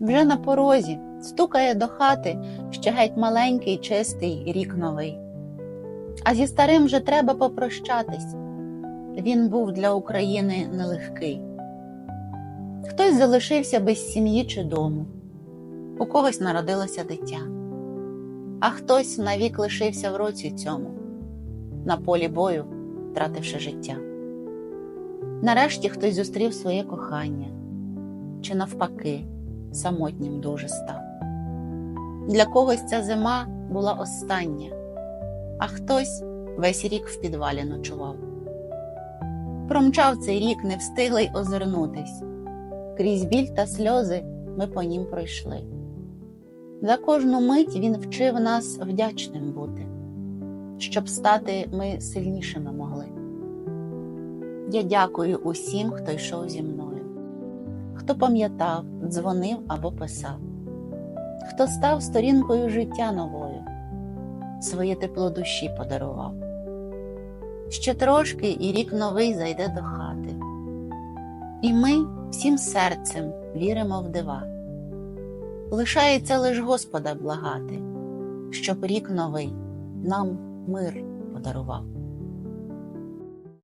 Вже на порозі стукає до хати ще геть маленький, чистий рік новий. А зі старим вже треба попрощатись. Він був для України нелегкий. Хтось залишився без сім'ї чи дому, у когось народилося дитя, а хтось навік лишився в році цьому, на полі бою, втративши життя. Нарешті хтось зустрів своє кохання, чи навпаки, самотнім дуже став. Для когось ця зима була остання, а хтось весь рік в підвалі ночував. Промчав цей рік, не встигли й озирнутись. Крізь біль та сльози ми по нім пройшли. За кожну мить він вчив нас вдячним бути, щоб стати ми сильнішими могли. Я дякую усім, хто йшов зі мною, хто пам'ятав, дзвонив або писав, хто став сторінкою життя новою, своє тепло душі подарував. Ще трошки і рік новий зайде до хати, і ми всім серцем віримо в дива. Лишається лиш Господа благати, щоб рік новий нам мир подарував.